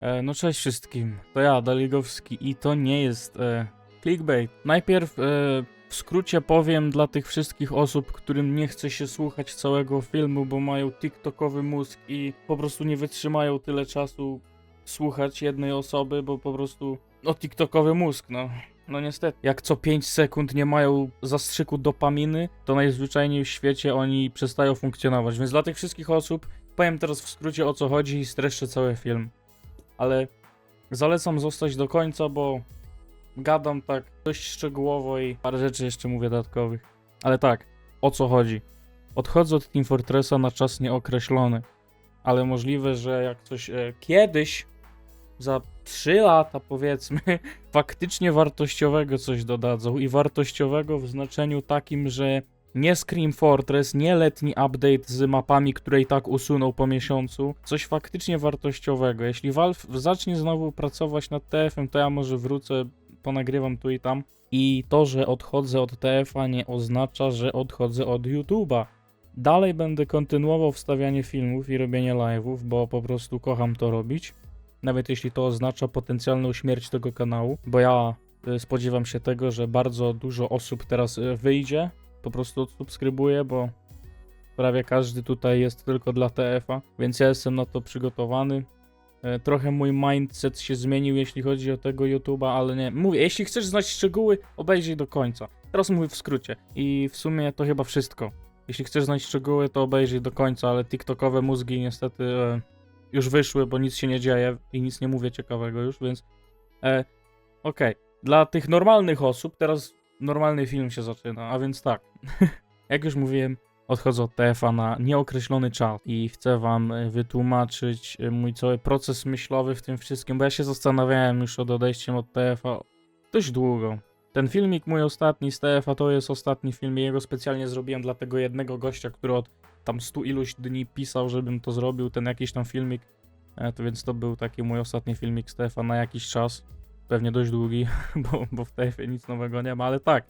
E, no cześć wszystkim, to ja, Daligowski i to nie jest e, clickbait. Najpierw e, w skrócie powiem dla tych wszystkich osób, którym nie chce się słuchać całego filmu, bo mają tiktokowy mózg i po prostu nie wytrzymają tyle czasu słuchać jednej osoby, bo po prostu, no tiktokowy mózg, no. No niestety, jak co 5 sekund nie mają zastrzyku dopaminy, to najzwyczajniej w świecie oni przestają funkcjonować. Więc dla tych wszystkich osób powiem teraz w skrócie o co chodzi i streszczę cały film. Ale zalecam zostać do końca, bo gadam tak dość szczegółowo i parę rzeczy jeszcze mówię dodatkowych. Ale tak, o co chodzi? Odchodzę od Team Fortressa na czas nieokreślony, ale możliwe, że jak coś e, kiedyś, za 3 lata powiedzmy, faktycznie wartościowego coś dodadzą i wartościowego w znaczeniu takim, że nie Scream Fortress, nie letni update z mapami, które i tak usunął po miesiącu. Coś faktycznie wartościowego. Jeśli Valve zacznie znowu pracować nad TF-em, to ja może wrócę, ponagrywam tu i tam. I to, że odchodzę od TF-a nie oznacza, że odchodzę od YouTube'a. Dalej będę kontynuował wstawianie filmów i robienie live'ów, bo po prostu kocham to robić. Nawet jeśli to oznacza potencjalną śmierć tego kanału, bo ja y, spodziewam się tego, że bardzo dużo osób teraz y, wyjdzie po prostu odsubskrybuję, bo prawie każdy tutaj jest tylko dla TF-a, więc ja jestem na to przygotowany. E, Trochę mój mindset się zmienił, jeśli chodzi o tego YouTube'a, ale nie. Mówię, jeśli chcesz znać szczegóły, obejrzyj do końca. Teraz mówię w skrócie. I w sumie to chyba wszystko. Jeśli chcesz znać szczegóły, to obejrzyj do końca, ale TikTokowe mózgi niestety e, już wyszły, bo nic się nie dzieje i nic nie mówię ciekawego już, więc. E, Okej. Dla tych normalnych osób, teraz normalny film się zaczyna, a więc tak. Jak już mówiłem, odchodzę od TF-a na nieokreślony czas i chcę wam e, wytłumaczyć e, mój cały proces myślowy w tym wszystkim, bo ja się zastanawiałem już od odejściem od TF-a dość długo. Ten filmik mój ostatni z TF-a to jest ostatni film i jego specjalnie zrobiłem dla tego jednego gościa, który od tam stu iluś dni pisał, żebym to zrobił, ten jakiś tam filmik. E, to więc to był taki mój ostatni filmik z TF-a na jakiś czas. Pewnie dość długi, bo, bo w TF-ie nic nowego nie ma, ale tak.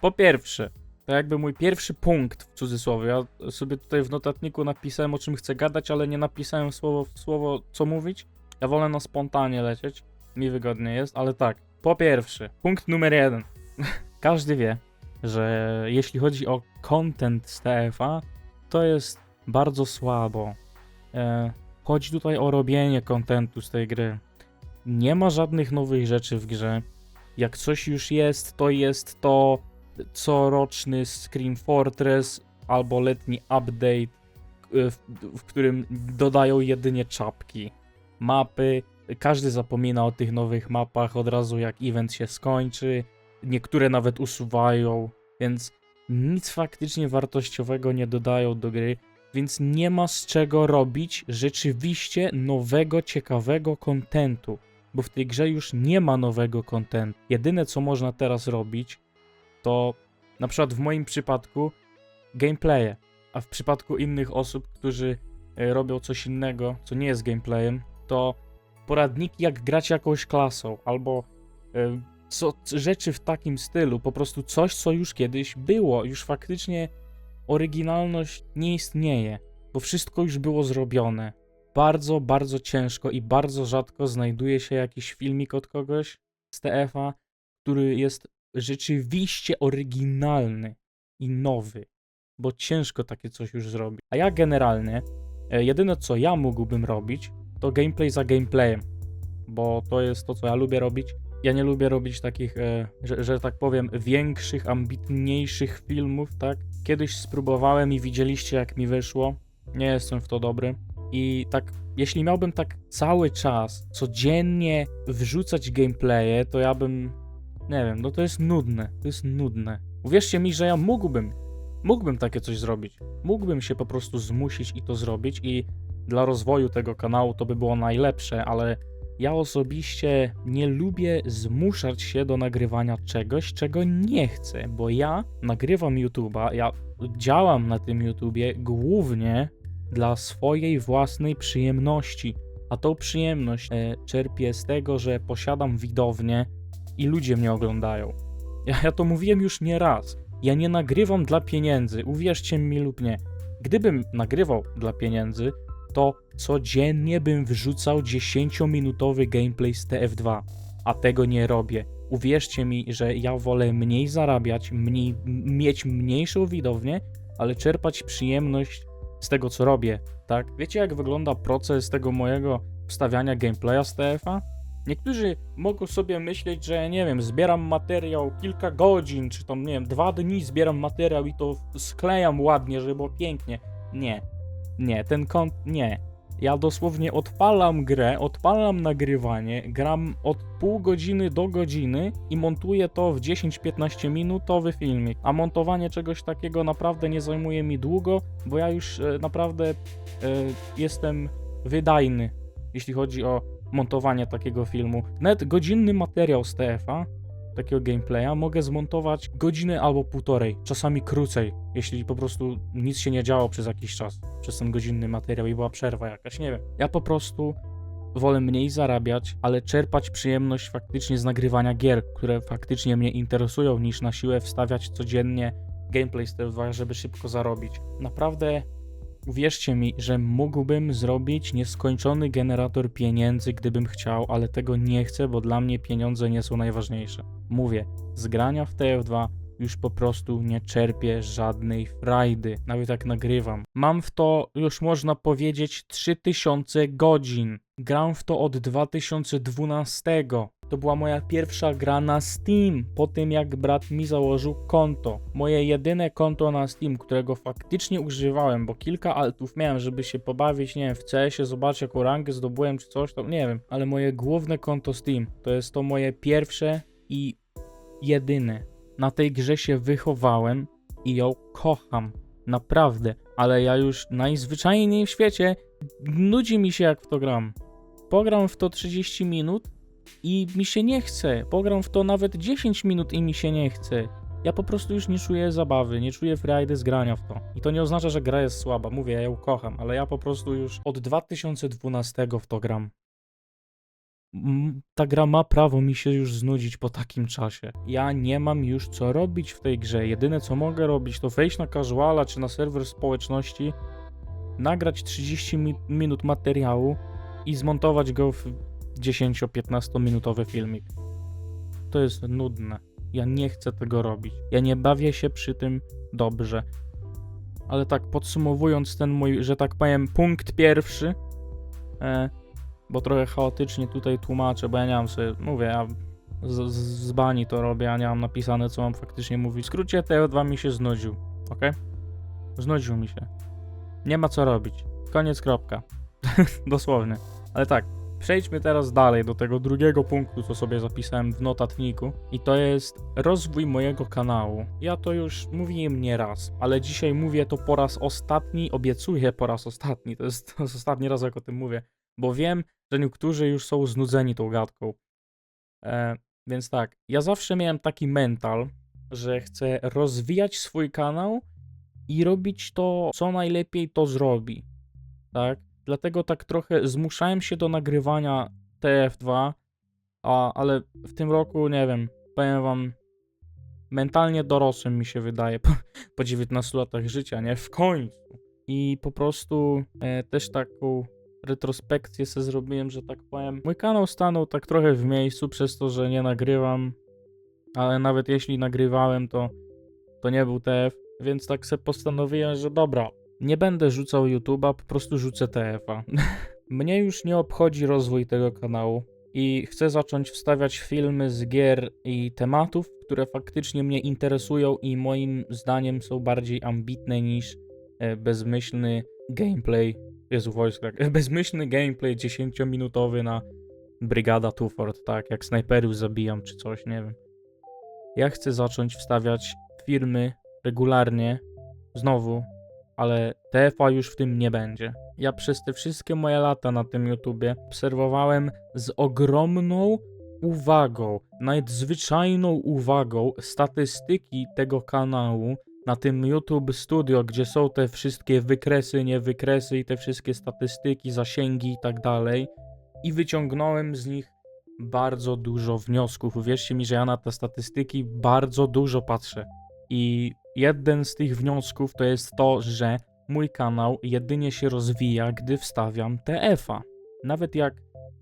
Po pierwsze, to jakby mój pierwszy punkt w cudzysłowie. Ja sobie tutaj w notatniku napisałem o czym chcę gadać, ale nie napisałem słowo w słowo co mówić. Ja wolę na spontanie lecieć. Mi wygodnie jest, ale tak. Po pierwsze, punkt numer jeden. Każdy wie, że jeśli chodzi o content z TF-a, to jest bardzo słabo. E, chodzi tutaj o robienie kontentu z tej gry. Nie ma żadnych nowych rzeczy w grze. Jak coś już jest, to jest to coroczny Scream Fortress albo letni update, y, w, w którym dodają jedynie czapki. Mapy, każdy zapomina o tych nowych mapach od razu jak event się skończy. Niektóre nawet usuwają, więc nic faktycznie wartościowego nie dodają do gry, więc nie ma z czego robić rzeczywiście nowego, ciekawego kontentu bo w tej grze już nie ma nowego kontentu. Jedyne co można teraz robić, to na przykład w moim przypadku gameplaye, a w przypadku innych osób, którzy e, robią coś innego, co nie jest gameplayem, to poradniki jak grać jakąś klasą, albo e, co, rzeczy w takim stylu, po prostu coś, co już kiedyś było, już faktycznie oryginalność nie istnieje, bo wszystko już było zrobione bardzo, bardzo ciężko i bardzo rzadko znajduje się jakiś filmik od kogoś z TF-a, który jest rzeczywiście oryginalny i nowy, bo ciężko takie coś już zrobić. A ja generalnie, e, jedyne co ja mógłbym robić, to gameplay za gameplayem, bo to jest to, co ja lubię robić. Ja nie lubię robić takich, e, że, że tak powiem, większych, ambitniejszych filmów, tak? Kiedyś spróbowałem i widzieliście, jak mi wyszło. Nie jestem w to dobry. I tak, jeśli miałbym tak cały czas, codziennie wrzucać gameplaye, to ja bym, nie wiem, no to jest nudne, to jest nudne. Uwierzcie mi, że ja mógłbym, mógłbym takie coś zrobić. Mógłbym się po prostu zmusić i to zrobić i dla rozwoju tego kanału to by było najlepsze, ale ja osobiście nie lubię zmuszać się do nagrywania czegoś, czego nie chcę, bo ja nagrywam YouTube'a, ja działam na tym YouTubie głównie dla swojej własnej przyjemności. A tą przyjemność e, czerpię z tego, że posiadam widownię i ludzie mnie oglądają. Ja, ja to mówiłem już nie raz. Ja nie nagrywam dla pieniędzy, uwierzcie mi lub nie. Gdybym nagrywał dla pieniędzy, to codziennie bym wrzucał 10-minutowy gameplay z TF2, a tego nie robię. Uwierzcie mi, że ja wolę mniej zarabiać, mniej, mieć mniejszą widownię, ale czerpać przyjemność z tego, co robię, tak? Wiecie, jak wygląda proces tego mojego wstawiania gameplaya z TF-a? Niektórzy mogą sobie myśleć, że nie wiem, zbieram materiał kilka godzin, czy tam nie wiem, dwa dni zbieram materiał i to sklejam ładnie, żeby było pięknie. Nie, nie, ten kąt, nie. Ja dosłownie odpalam grę, odpalam nagrywanie, gram od pół godziny do godziny i montuję to w 10-15 minutowy filmik. A montowanie czegoś takiego naprawdę nie zajmuje mi długo, bo ja już e, naprawdę e, jestem wydajny, jeśli chodzi o montowanie takiego filmu. Nawet godzinny materiał z TF-a, takiego gameplaya, mogę zmontować godzinę albo półtorej, czasami krócej, jeśli po prostu nic się nie działo przez jakiś czas, przez ten godzinny materiał i była przerwa jakaś, nie wiem. Ja po prostu wolę mniej zarabiać, ale czerpać przyjemność faktycznie z nagrywania gier, które faktycznie mnie interesują, niż na siłę wstawiać codziennie gameplay z TF2, żeby szybko zarobić. Naprawdę Uwierzcie mi, że mógłbym zrobić nieskończony generator pieniędzy, gdybym chciał, ale tego nie chcę, bo dla mnie pieniądze nie są najważniejsze. Mówię, z grania w TF2 już po prostu nie czerpię żadnej frajdy, nawet jak nagrywam. Mam w to, już można powiedzieć, 3000 godzin. Gram w to od 2012. To była moja pierwsza gra na Steam, po tym jak brat mi założył konto. Moje jedyne konto na Steam, którego faktycznie używałem, bo kilka altów miałem, żeby się pobawić, nie wiem, w CS-ie, zobaczyć jaką rangę zdobyłem czy coś, to nie wiem. Ale moje główne konto Steam, to jest to moje pierwsze i jedyne. Na tej grze się wychowałem i ją kocham. Naprawdę. Ale ja już najzwyczajniej w świecie nudzi mi się jak w to gram. Pogram w to 30 minut i mi się nie chce. Pogram w to nawet 10 minut i mi się nie chce. Ja po prostu już nie czuję zabawy, nie czuję frajdy z grania w to. I to nie oznacza, że gra jest słaba. Mówię, ja ją kocham, ale ja po prostu już od 2012 w to gram. Ta gra ma prawo mi się już znudzić po takim czasie. Ja nie mam już co robić w tej grze. Jedyne co mogę robić to wejść na casuala czy na serwer społeczności, nagrać 30 mi- minut materiału i zmontować go w 10-15 minutowy filmik. To jest nudne. Ja nie chcę tego robić. Ja nie bawię się przy tym dobrze. Ale tak podsumowując ten mój, że tak powiem, punkt pierwszy, e, bo trochę chaotycznie tutaj tłumaczę, bo ja nie mam sobie, mówię, ja z, z, bani to robię, a nie mam napisane, co mam faktycznie mówić. W skrócie TO2 mi się znudził, ok? Znudził mi się. Nie ma co robić. Koniec, kropka. Dosłownie. Ale tak, przejdźmy teraz dalej do tego drugiego punktu, co sobie zapisałem w notatniku. I to jest rozwój mojego kanału. Ja to już mówiłem nie raz, ale dzisiaj mówię to po raz ostatni, obiecuję po raz ostatni. To jest, to jest ostatni raz, jak o tym mówię, bo wiem, że niektórzy już są znudzeni tą gadką. E, więc tak, ja zawsze miałem taki mental, że chcę rozwijać swój kanał i robić to, co najlepiej to zrobi. Tak? Dlatego tak trochę zmuszałem się do nagrywania TF2, a, ale w tym roku, nie wiem, powiem wam, mentalnie dorosłym mi się wydaje po, po 19 latach życia, nie? W końcu. I po prostu e, też taką retrospekcję sobie zrobiłem, że tak powiem. Mój kanał stanął tak trochę w miejscu przez to, że nie nagrywam, ale nawet jeśli nagrywałem, to, to nie był TF, więc tak sobie postanowiłem, że dobra, nie będę rzucał YouTube'a, po prostu rzucę TF-a. Mnie już nie obchodzi rozwój tego kanału i chcę zacząć wstawiać filmy z gier i tematów, które faktycznie mnie interesują i moim zdaniem są bardziej ambitne niż e, bezmyślny gameplay. Jezu, voice crack. Bezmyślny gameplay 10-minutowy na Brygada Tuford, tak, jak snajperów zabijam czy coś, nie wiem. Ja chcę zacząć wstawiać filmy regularnie, znowu, ale TFA już w tym nie będzie. Ja przez te wszystkie moje lata na tym YouTubie obserwowałem z ogromną uwagą, nawet zwyczajną uwagą statystyki tego kanału na tym YouTube Studio, gdzie są te wszystkie wykresy, niewykresy i te wszystkie statystyki, zasięgi i tak dalej. I wyciągnąłem z nich bardzo dużo wniosków. Uwierzcie mi, że ja na te statystyki bardzo dużo patrzę. I jeden z tych wniosków to jest to, że mój kanał jedynie się rozwija, gdy wstawiam TF-a. Nawet jak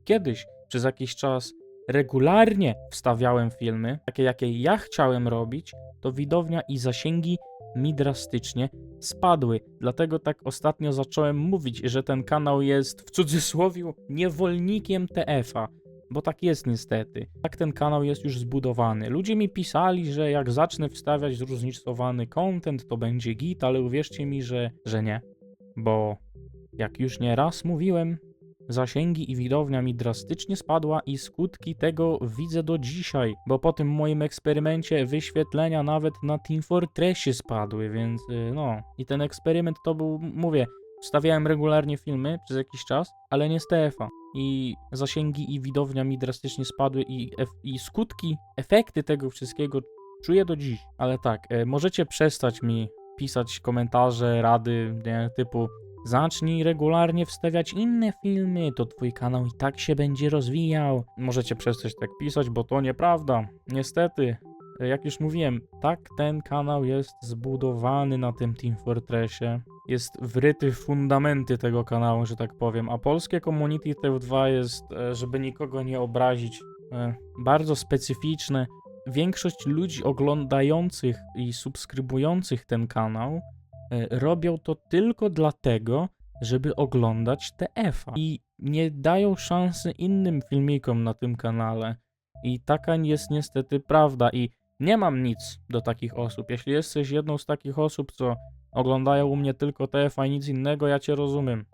kiedyś przez jakiś czas regularnie wstawiałem filmy, takie jakie ja chciałem robić, to widownia i zasięgi mi drastycznie spadły. Dlatego tak ostatnio zacząłem mówić, że ten kanał jest w cudzysłowie niewolnikiem TF-a. Bo tak jest niestety. Tak ten kanał jest już zbudowany. Ludzie mi pisali, że jak zacznę wstawiać zróżnicowany content, to będzie git, ale uwierzcie mi, że, że nie. Bo jak już nie raz mówiłem, zasięgi i widownia mi drastycznie spadła i skutki tego widzę do dzisiaj, bo po tym moim eksperymencie wyświetlenia nawet na Team Fortressie spadły, więc y, no. I ten eksperyment to był, mówię, wstawiałem regularnie filmy przez jakiś czas, ale nie z. I zasięgi i widownia mi drastycznie spadły i, i skutki, efekty tego wszystkiego czuję do dziś. Ale tak, e, możecie przestać mi pisać komentarze, rady, nie, typu Zacznij regularnie wstawiać inne filmy, to twój kanał i tak się będzie rozwijał. Możecie przestać tak pisać, bo to nieprawda. Niestety, jak już mówiłem, tak ten kanał jest zbudowany na tym Team Fortressie. Jest wryty w fundamenty tego kanału, że tak powiem, a polskie community TF2 jest, e, żeby nikogo nie obrazić, e, bardzo specyficzne. Większość ludzi oglądających i subskrybujących ten kanał robią to tylko dlatego, żeby oglądać TF-a i nie dają szansy innym filmikom na tym kanale. I taka jest niestety prawda i nie mam nic do takich osób. Jeśli jesteś jedną z takich osób, co oglądają u mnie tylko TF-a i nic innego, ja cię rozumiem.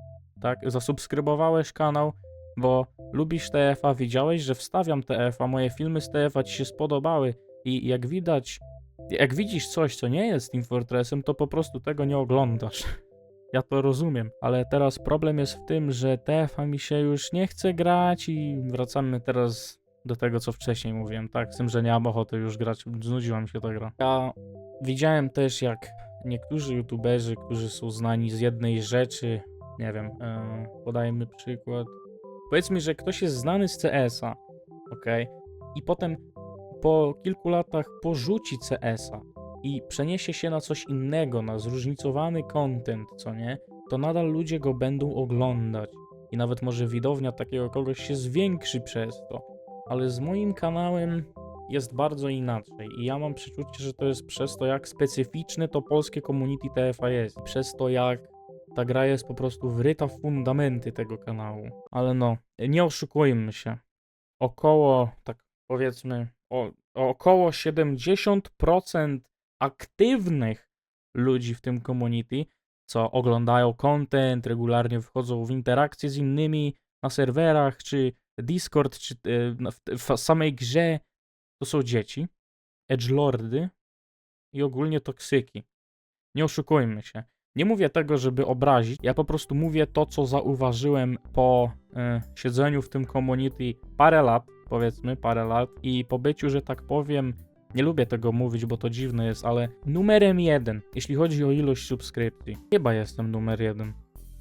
Tak, zasubskrybowałeś kanał, bo lubisz TF-a, widziałeś, że wstawiam TF-a, moje filmy z TF-a ci się spodobały i jak widać, jak widzisz coś, co nie jest Team Fortressem, to po prostu tego nie oglądasz. Ja to rozumiem, ale teraz problem jest w tym, że TF-a mi się już nie chce grać i wracamy teraz do tego, co wcześniej mówiłem, tak? Z tym, że nie mam ochoty już grać, znudziła mi się ta gra. Ja widziałem też, jak niektórzy youtuberzy, którzy są znani z jednej rzeczy, nie wiem, e, podajmy przykład. Powiedzmy, że ktoś jest znany z CS-a, ok? I potem po kilku latach porzuci CS-a i przeniesie się na coś innego, na zróżnicowany content, co nie? To nadal ludzie go będą oglądać. I nawet może widownia takiego kogoś się zwiększy przez to. Ale z moim kanałem jest bardzo inaczej. I ja mam przeczucie, że to jest przez to, jak specyficzne to polskie community TFA jest. Przez to, jak ta gra jest po prostu wryta w fundamenty tego kanału. Ale no, nie oszukujmy się. Około, tak powiedzmy, o, około 70% aktywnych ludzi w tym community, co oglądają content, regularnie wchodzą w interakcje z innymi na serwerach, czy Discord, czy e, w, w samej grze, to są dzieci, edgelordy i ogólnie toksyki. Nie oszukujmy się. Nie mówię tego, żeby obrazić, ja po prostu mówię to, co zauważyłem po e, siedzeniu w tym community parę lat, powiedzmy parę lat i po byciu, że tak powiem, nie lubię tego mówić, bo to dziwne jest, ale numerem jeden, jeśli chodzi o ilość subskrypcji. Chyba jestem numer jeden.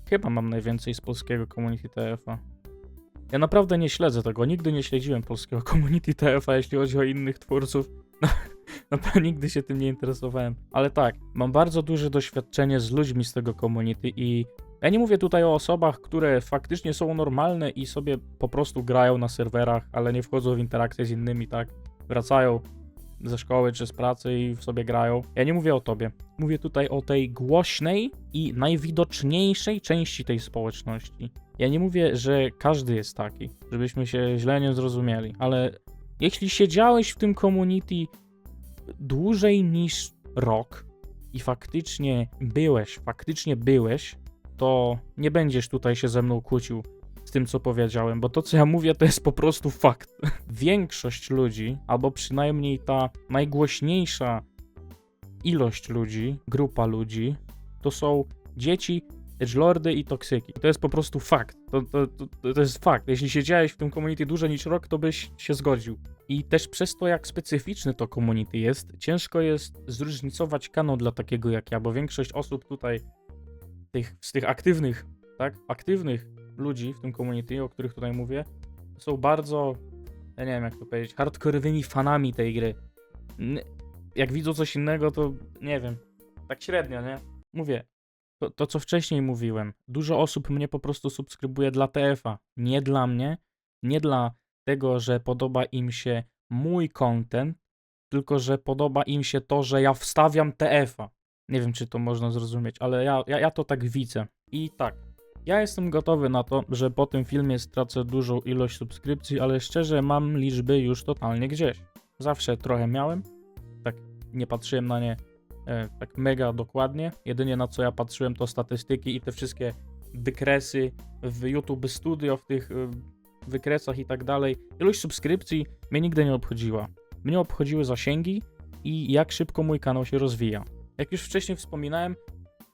Chyba mam najwięcej z polskiego community TF-a. Ja naprawdę nie śledzę tego, nigdy nie śledziłem polskiego community TF-a, jeśli chodzi o innych twórców. Naprawdę nigdy się tym nie interesowałem. Ale tak, mam bardzo duże doświadczenie z ludźmi z tego community i ja nie mówię tutaj o osobach, które faktycznie są normalne i sobie po prostu grają na serwerach, ale nie wchodzą w interakcje z innymi, tak? Wracają ze szkoły czy z pracy i sobie grają. Ja nie mówię o tobie. Mówię tutaj o tej głośnej i najwidoczniejszej części tej społeczności. Ja nie mówię, że każdy jest taki, żebyśmy się źle nie zrozumieli, ale jeśli siedziałeś w tym community dłużej niż rok i faktycznie byłeś, faktycznie byłeś, to nie będziesz tutaj się ze mną kłócił z tym, co powiedziałem, bo to, co ja mówię, to jest po prostu fakt. Większość ludzi, albo przynajmniej ta najgłośniejsza ilość ludzi, grupa ludzi, to są dzieci, edgelordy i toksyki. To jest po prostu fakt. To, to, to, to jest fakt. Jeśli siedziałeś w tym community dłużej niż rok, to byś się zgodził. I też przez to, jak specyficzne to community jest, ciężko jest zróżnicować kanał dla takiego jak ja, bo większość osób tutaj, tych, z tych aktywnych, tak, aktywnych ludzi w tym community, o których tutaj mówię, są bardzo, ja nie wiem jak to powiedzieć, hardkorowymi fanami tej gry. Jak widzą coś innego, to nie wiem, tak średnio, nie? Mówię, to, to, co wcześniej mówiłem. Dużo osób mnie po prostu subskrybuje dla TF-a. Nie dla mnie, nie dla tego, że podoba im się mój content, tylko że podoba im się to, że ja wstawiam TF-a. Nie wiem, czy to można zrozumieć, ale ja, ja, ja to tak widzę. I tak, ja jestem gotowy na to, że po tym filmie stracę dużą ilość subskrypcji, ale szczerze mam liczby już totalnie gdzieś. Zawsze trochę miałem, tak nie patrzyłem na nie e, tak mega dokładnie. Jedynie na co ja patrzyłem to statystyki i te wszystkie wykresy w YouTube Studio, w tych e, wykresach i tak dalej. Ilość subskrypcji mnie nigdy nie obchodziła. Mnie obchodziły zasięgi i jak szybko mój kanał się rozwija. Jak już wcześniej wspominałem,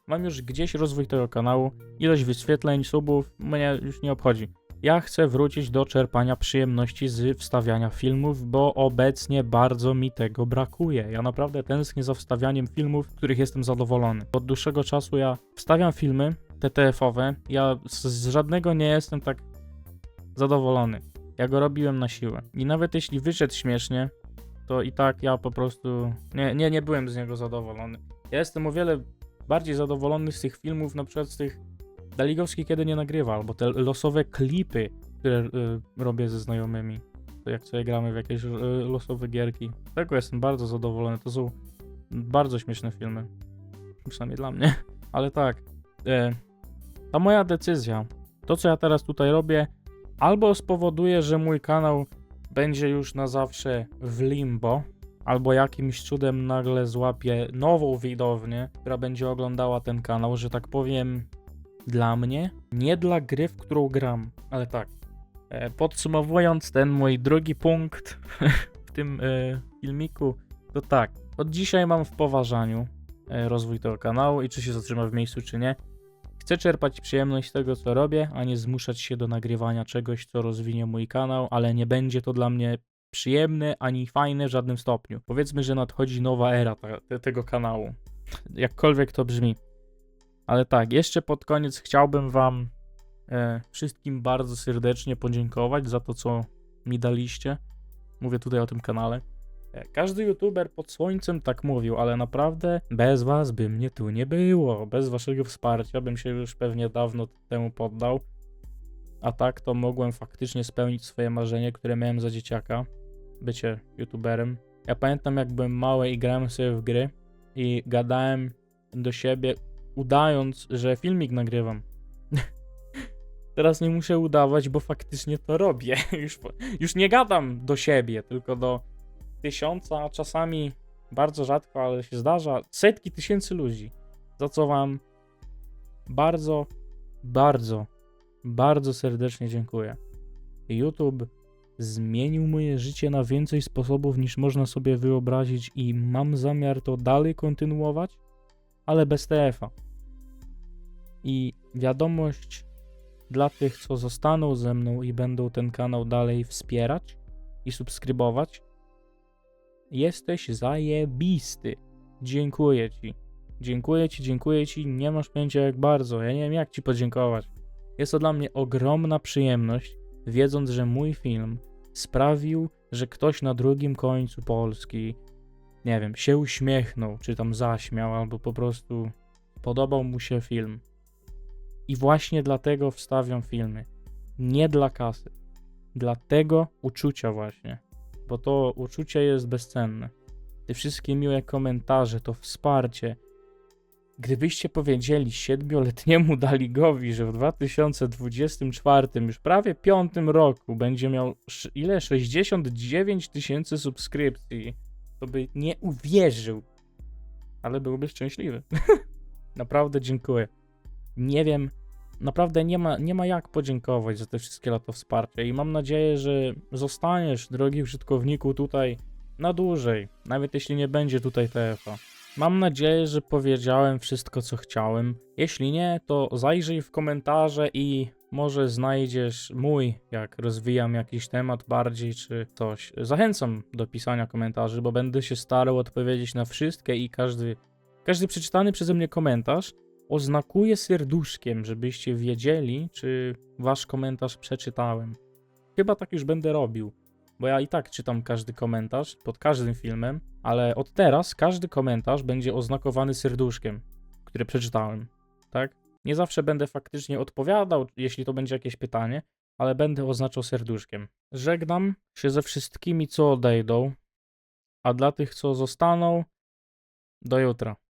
mam już gdzieś rozwój tego kanału, ilość wyświetleń, subów mnie już nie obchodzi. Ja chcę wrócić do czerpania przyjemności z wstawiania filmów, bo obecnie bardzo mi tego brakuje. Ja naprawdę tęsknię za wstawianiem filmów, w których jestem zadowolony. Od dłuższego czasu ja wstawiam filmy TTF-owe, ja z, z żadnego nie jestem tak zadowolony. Ja go robiłem na siłę. I nawet jeśli wyszedł śmiesznie, to i tak ja po prostu nie, nie, nie byłem z niego zadowolony. Ja jestem o wiele bardziej zadowolony z tych filmów, na przykład z tych Daligowski kiedy nie nagrywa, albo te losowe klipy, które y, robię ze znajomymi. To jak sobie gramy w jakieś y, losowe gierki. Tego jestem bardzo zadowolony. To są bardzo śmieszne filmy. Przynajmniej dla mnie. Ale tak, e, ta moja decyzja, to co ja teraz tutaj robię, albo spowoduje, że mój kanał będzie już na zawsze w limbo, albo jakimś cudem nagle złapie nową widownię, która będzie oglądała ten kanał, że tak powiem, dla mnie, nie dla gry, w którą gram, ale tak. E, podsumowując ten mój drugi punkt w tym e, filmiku, to tak. Od dzisiaj mam w poważaniu e, rozwój tego kanału i czy się zatrzyma w miejscu, czy nie. Chcę czerpać przyjemność z tego, co robię, a nie zmuszać się do nagrywania czegoś, co rozwinie mój kanał, ale nie będzie to dla mnie przyjemne ani fajne w żadnym stopniu. Powiedzmy, że nadchodzi nowa era te, tego kanału. Jakkolwiek to brzmi. Ale tak, jeszcze pod koniec chciałbym Wam e, wszystkim bardzo serdecznie podziękować za to, co mi daliście. Mówię tutaj o tym kanale. Każdy youtuber pod słońcem tak mówił, ale naprawdę bez was by mnie tu nie było. Bez waszego wsparcia bym się już pewnie dawno temu poddał. A tak to mogłem faktycznie spełnić swoje marzenie, które miałem za dzieciaka. Bycie youtuberem. Ja pamiętam jak byłem mały i grałem sobie w gry i gadałem do siebie, udając, że filmik nagrywam. Teraz nie muszę udawać, bo faktycznie to robię. Już, już nie gadam do siebie, tylko do tysiąca, a czasami bardzo rzadko, ale się zdarza, setki tysięcy ludzi. Za co Wam bardzo, bardzo, bardzo serdecznie dziękuję. YouTube zmienił moje życie na więcej sposobów niż można sobie wyobrazić i mam zamiar to dalej kontynuować, ale bez TF-a. I wiadomość dla tych, co zostaną ze mną i będą ten kanał dalej wspierać i subskrybować. Jesteś zajebisty. Dziękuję ci. Dziękuję ci, dziękuję ci. Nie masz pojęcia jak bardzo. Ja nie wiem jak ci podziękować. Jest to dla mnie ogromna przyjemność, wiedząc, że mój film sprawił, że ktoś na drugim końcu Polski, nie wiem, się uśmiechnął, czy tam zaśmiał, albo po prostu podobał mu się film. I właśnie dlatego wstawiam filmy. Nie dla kasy. Dla tego uczucia właśnie. Bo to uczucie jest bezcenne. Te wszystkie miłe komentarze, to wsparcie. Gdybyście powiedzieli siedmioletniemu Daligowi, że w 2024, już prawie piątym roku będzie miał ile? 69 tysięcy subskrypcji, to by nie uwierzył. Ale byłby szczęśliwy. Naprawdę dziękuję. Nie wiem, naprawdę nie ma, nie ma jak podziękować za te wszystkie lata wsparcia i mam nadzieję, że zostaniesz, drogi użytkowniku, tutaj na dłużej, nawet jeśli nie będzie tutaj TF-a. Mam nadzieję, że powiedziałem wszystko, co chciałem. Jeśli nie, to zajrzyj w komentarze i może znajdziesz mój, jak rozwijam jakiś temat bardziej czy coś. Zachęcam do pisania komentarzy, bo będę się starał odpowiedzieć na wszystkie i każdy, każdy przeczytany przeze mnie komentarz oznakuję serduszkiem, żebyście wiedzieli, czy wasz komentarz przeczytałem. Chyba tak już będę robił, bo ja i tak czytam każdy komentarz pod każdym filmem, ale od teraz każdy komentarz będzie oznakowany serduszkiem, który przeczytałem. tak? Nie zawsze będę faktycznie odpowiadał, jeśli to będzie jakieś pytanie, ale będę oznaczał serduszkiem. Żegnam się ze wszystkimi, co odejdą, a dla tych, co zostaną, do jutra.